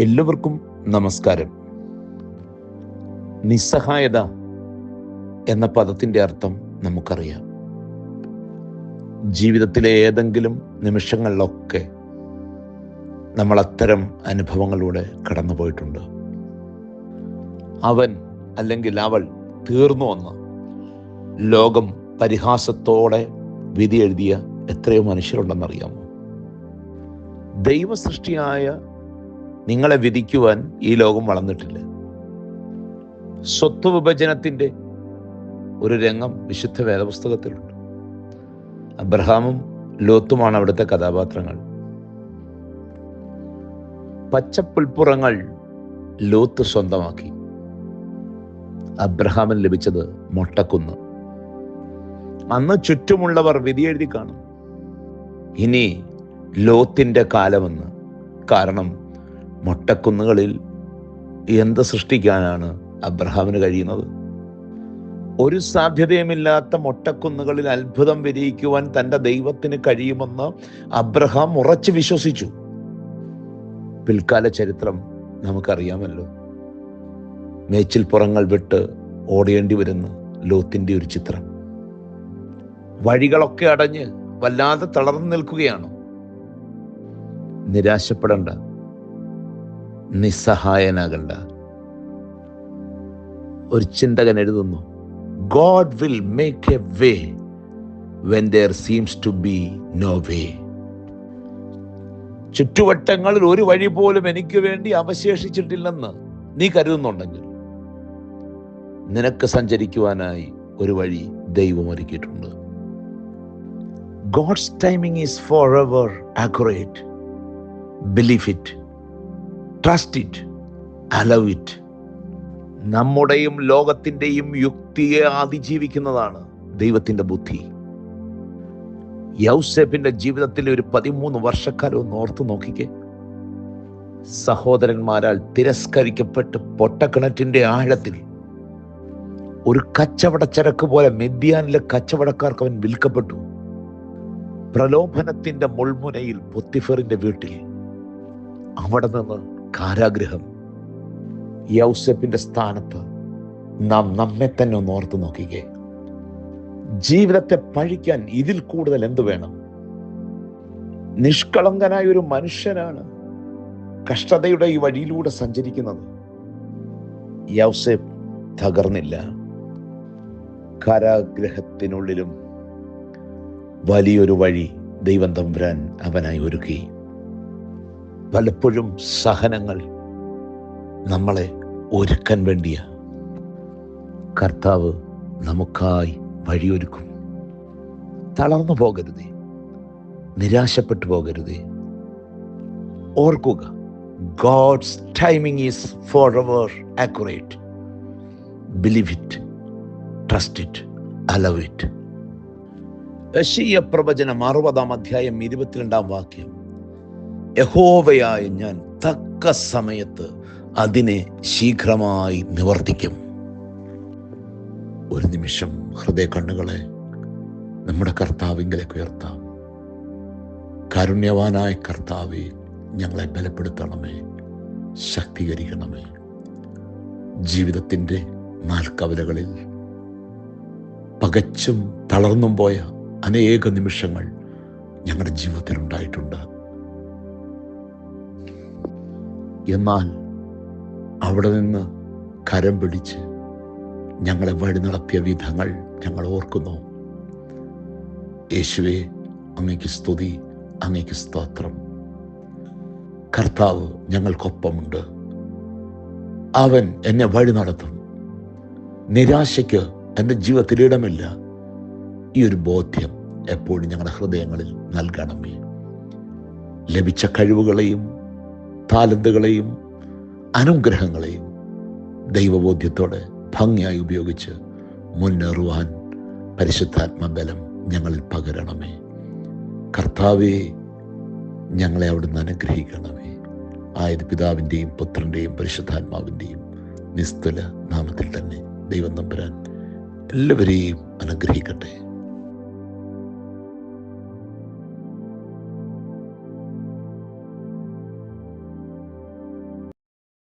എല്ലാവർക്കും നമസ്കാരം. നിസ്സഹായത എന്ന പദത്തിന്റെ അർത്ഥം നമുക്കറിയാം. ജീവിതത്തിലെ ഏതെങ്കിലും നിമിഷങ്ങളിലൊക്കെ നമ്മൾ അത്തരം അനുഭവങ്ങളിലൂടെ കടന്നു പോയിട്ടുണ്ട്. അവൻ അല്ലെങ്കിൽ അവൾ തീർന്നു വന്ന് ലോകം പരിഹാസത്തോടെ വിധി എഴുതിയ എത്രയോ മനുഷ്യരുണ്ടെന്നറിയാമോ? ദൈവസൃഷ്ടിയായ നിങ്ങളെ വിധിക്കുവാൻ ഈ ലോകം വളർന്നിട്ടില്ല. സ്വത്ത് വിഭജനത്തിന്റെ ഒരു രംഗം വിശുദ്ധ വേദപുസ്തകത്തിലുണ്ട്. അബ്രഹാമും ലോത്തുമാണ് അവിടുത്തെ കഥാപാത്രങ്ങൾ. പച്ചപ്പുൽപ്പുറങ്ങൾ ലോത്ത് സ്വന്തമാക്കി. അബ്രഹാമിന് ലഭിച്ചത് മൊട്ടക്കുന്ന്. അന്ന് ചുറ്റുമുള്ളവർ വിധി എഴുതി കാണും. ഇനി ലോത്തിന്റെ കാലമെന്ന് കാരണം മൊട്ടക്കുന്നുകളിൽ എന്ത് സൃഷ്ടിക്കാനാണ് അബ്രഹാമിന് കഴിയുന്നത്? ഒരു സാധ്യതയുമില്ലാത്ത മൊട്ടക്കുന്നുകളിൽ അത്ഭുതം വിരിയിക്കുവാൻ തന്റെ ദൈവത്തിന് കഴിയുമെന്ന് അബ്രഹാം ഉറച്ചു വിശ്വസിച്ചു. പിൽക്കാല ചരിത്രം നമുക്കറിയാമല്ലോ. മേച്ചിൽപ്പുറങ്ങൾ വിട്ട് ഓടേണ്ടി വരുന്ന ലോത്തിന്റെ ഒരു ചിത്രം. വഴികളൊക്കെ അടഞ്ഞ് വല്ലാതെ തളർന്നു നിൽക്കുകയാണ്. നിരാശപ്പെടണ്ട. നിസ്സഹായനാകണ്ട. ഒരു ചിന്തകൻ എഴുതുന്നു God will make a way when there seems to be no way ചുറ്റുവട്ടങ്ങളിൽ ഒരു വഴി പോലും എനിക്ക് വേണ്ടി അവശേഷിച്ചിട്ടില്ലെന്ന് നീ കരുതുന്നുണ്ടെങ്കിൽ നിനക്ക് സഞ്ചരിക്കുവാനായി ഒരു വഴി ദൈവം ഒരുക്കിയിട്ടുണ്ട്. God's timing is forever accurate believe it trust it allow it നമ്മുടെയും ലോകത്തിന്റെയും യുക്തിയെ അതിജീവിക്കുന്നതാണ് ദൈവത്തിന്റെ ബുദ്ധി. യൗസേപ്പിന്റെ ജീവിതത്തിൽ ഒരു പതിമൂന്ന് വർഷക്കാലം ഓർത്തു നോക്കിക്കേ. സഹോദരന്മാരാൽ തിരസ്കരിക്കപ്പെട്ട് പൊട്ടക്കിണറ്റിന്റെ ആഴത്തിൽ ഒരു കച്ചവട ചരക്ക് പോലെ മെദ്യാനിലെ കച്ചവടക്കാർക്ക് അവൻ വിൽക്കപ്പെട്ടു. പ്രലോഭനത്തിന്റെ മുൾമുനയിൽ പൊത്തിഫറിന്റെ വീട്ടിൽ. അവിടെ നിന്ന് കാരാഗ്രഹം. യൗസപ്പിന്റെ സ്ഥാനത്ത് നാം നമ്മെ തന്നെ ഒന്ന് ഓർത്തു നോക്കിക്കേ. ജീവിതത്തെ പഴിക്കാൻ ഇതിൽ കൂടുതൽ എന്ത് വേണം? നിഷ്കളങ്കനായ ഒരു മനുഷ്യനാണ് കഷ്ടതയുടെ ഈ വഴിയിലൂടെ സഞ്ചരിക്കുന്നത്. യൗസേപ്പ് തകർന്നില്ല. കാരാഗ്രഹത്തിനുള്ളിലും വലിയൊരു വഴി ദൈവം തമ്പുരാൻ അവനായി ഒരുക്കി. പലപ്പോഴും സഹനങ്ങൾ നമ്മളെ ഒരുക്കാൻ വേണ്ടിയ കർത്താവ് നമുക്കായി വഴിയൊരുക്കും. തളർന്നു പോകരുതേ നിരാശപ്പെട്ടു പോകരുതേ. ഓർക്കുക God's timing is forever accurate believe it trust it allow it പ്രവചനം അറുപതാം അധ്യായം ഇരുപത്തിരണ്ടാം വാക്യം. യഹോവയായ ഞാൻ തക്ക സമയത്ത് അതിനെ ശീഘ്രമായി നിവർത്തിക്കും. ഒരു നിമിഷം ഹൃദയ കണ്ണുകളെ നമ്മുടെ കർത്താവിങ്കിലേക്ക് ഉയർത്താം. കാരുണ്യവാനായ കർത്താവെ ഞങ്ങളെ ബലപ്പെടുത്തണമേ ശക്തീകരിക്കണമേ. ജീവിതത്തിന്റെ നാൽക്കവലകളിൽ പകച്ചും തളർന്നും പോയ അനേക നിമിഷങ്ങൾ ഞങ്ങളുടെ ജീവിതത്തിൽ ഉണ്ടായിട്ടുണ്ട് എന്നാൽ അവിടെ നിന്ന് കരം പിടിച്ച് ഞങ്ങളെ വഴി നടത്തിയ വിധങ്ങൾ ഞങ്ങൾ ഓർക്കുന്നു. യേശുവെ അങ്ങയ്ക്ക് സ്തുതി അങ്ങയ്ക്ക് സ്തോത്രം. കർത്താവ് ഞങ്ങൾക്കൊപ്പമുണ്ട്. അവൻ എന്നെ വഴി നടത്തും. നിരാശയ്ക്ക് എന്റെ ജീവിതത്തിൽ ഇടമില്ല. ഈ ഒരു ബോധ്യം എപ്പോഴും ഞങ്ങളുടെ ഹൃദയങ്ങളിൽ നൽകണമേ. ലഭിച്ച കഴിവുകളെയും താലന്തുകളെയും അനുഗ്രഹങ്ങളെയും ദൈവബോധ്യത്തോടെ ഭംഗിയായി ഉപയോഗിച്ച് മുന്നേറുവാൻ പരിശുദ്ധാത്മബലം ഞങ്ങളിൽ പകരണമേ. കർത്താവെ ഞങ്ങളെ അവിടുന്ന് അനുഗ്രഹിക്കണമേ. ആയത് പിതാവിന്റെയും പുത്രന്റെയും പരിശുദ്ധാത്മാവിന്റെയും നിസ്തുല നാമത്തിൽ തന്നെ ദൈവം നമ്പുരാൻ എല്ലാവരെയും അനുഗ്രഹിക്കട്ടെ.